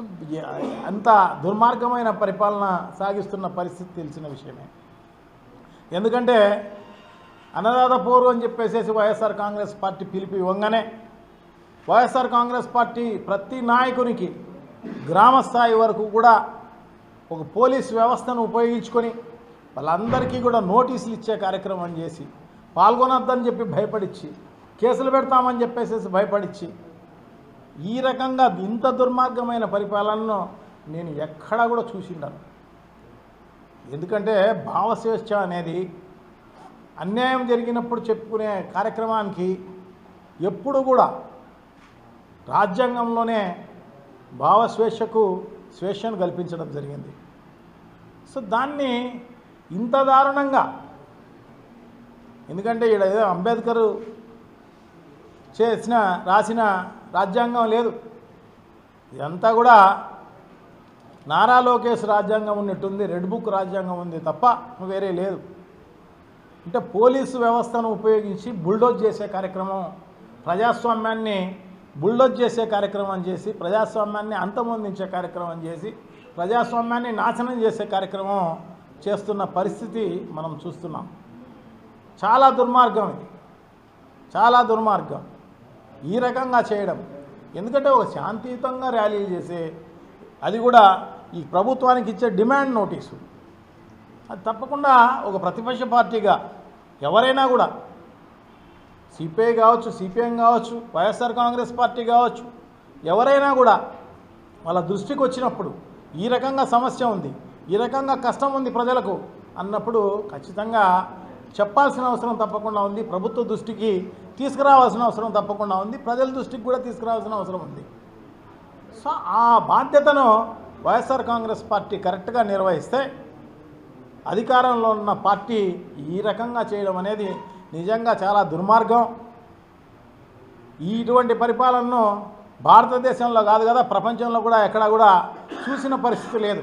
So అంత దుర్మార్గమైన పరిపాలన సాగిస్తున్న పరిస్థితి తెలిసిన విషయమే. ఎందుకంటే అన్నదాత పోరు అని చెప్పేసి వైఎస్ఆర్ కాంగ్రెస్ పార్టీ పిలిపి ఇవ్వగానే వైఎస్ఆర్ కాంగ్రెస్ పార్టీ ప్రతి నాయకునికి గ్రామ స్థాయి వరకు కూడా ఒక పోలీస్ వ్యవస్థను ఉపయోగించుకొని వాళ్ళందరికీ కూడా నోటీసులు ఇచ్చే కార్యక్రమం చేసి పాల్గొనొద్దని చెప్పి భయపడిచ్చి కేసులు పెడతామని చెప్పేసి భయపడిచ్చి ఈ రకంగా ఇంత దుర్మార్గమైన పరిపాలనను నేను ఎక్కడా కూడా చూసిండాను. ఎందుకంటే భావస్వేచ్ఛ అనేది అన్యాయం జరిగినప్పుడు చెప్పుకునే కార్యక్రమానికి ఎప్పుడు కూడా రాజ్యాంగంలోనే భావస్వేచ్ఛకు స్వేచ్ఛను కల్పించడం జరిగింది. సో దాన్ని ఇంత దారుణంగా ఎందుకంటే ఇక్కడ ఏదో అంబేద్కర్ చేసిన రాసిన రాజ్యాంగం లేదు. ఇదంతా కూడా నారా లోకేష్ రాజ్యాంగం ఉన్నట్టుంది రెడ్ బుక్ రాజ్యాంగం ఉంది తప్ప వేరే లేదు. అంటే పోలీసు వ్యవస్థను ఉపయోగించి బుల్డోజ్ చేసే కార్యక్రమం ప్రజాస్వామ్యాన్ని బుల్డోజ్ చేసే కార్యక్రమం చేసి ప్రజాస్వామ్యాన్ని అంతమొందించే కార్యక్రమం చేసి ప్రజాస్వామ్యాన్ని నాశనం చేసే కార్యక్రమం చేస్తున్న పరిస్థితి మనం చూస్తున్నాం. చాలా దుర్మార్గం ఇది. చాలా దుర్మార్గం. ఈ రకంగా చేయడం. ఎందుకంటే ఒక శాంతియుతంగా ర్యాలీలు చేసే అది కూడా ఈ ప్రభుత్వానికి ఇచ్చే డిమాండ్ నోటీసు. అది తప్పకుండా ఒక ప్రతిపక్ష పార్టీగా ఎవరైనా కూడా సిపిఐ కావచ్చు సిపిఎం కావచ్చు వైఎస్ఆర్ కాంగ్రెస్ పార్టీ కావచ్చు ఎవరైనా కూడా వాళ్ళ దృష్టికి వచ్చినప్పుడు ఈ రకంగా సమస్య ఉంది ఈ రకంగా కష్టం ఉంది ప్రజలకు అన్నప్పుడు ఖచ్చితంగా చెప్పాల్సిన అవసరం తప్పకుండా ఉంది. ప్రభుత్వ దృష్టికి తీసుకురావాల్సిన అవసరం తప్పకుండా ఉంది. ప్రజల దృష్టికి కూడా తీసుకురావాల్సిన అవసరం ఉంది. సో ఆ బాధ్యతను వైఎస్ఆర్ కాంగ్రెస్ పార్టీ కరెక్ట్గా నిర్వహిస్తే అధికారంలో ఉన్న పార్టీ ఈ రకంగా చేయడం అనేది నిజంగా చాలా దుర్మార్గం. ఇటువంటి పరిపాలనను భారతదేశంలో కాదు కదా ప్రపంచంలో కూడా ఎక్కడా కూడా చూసిన పరిస్థితి లేదు.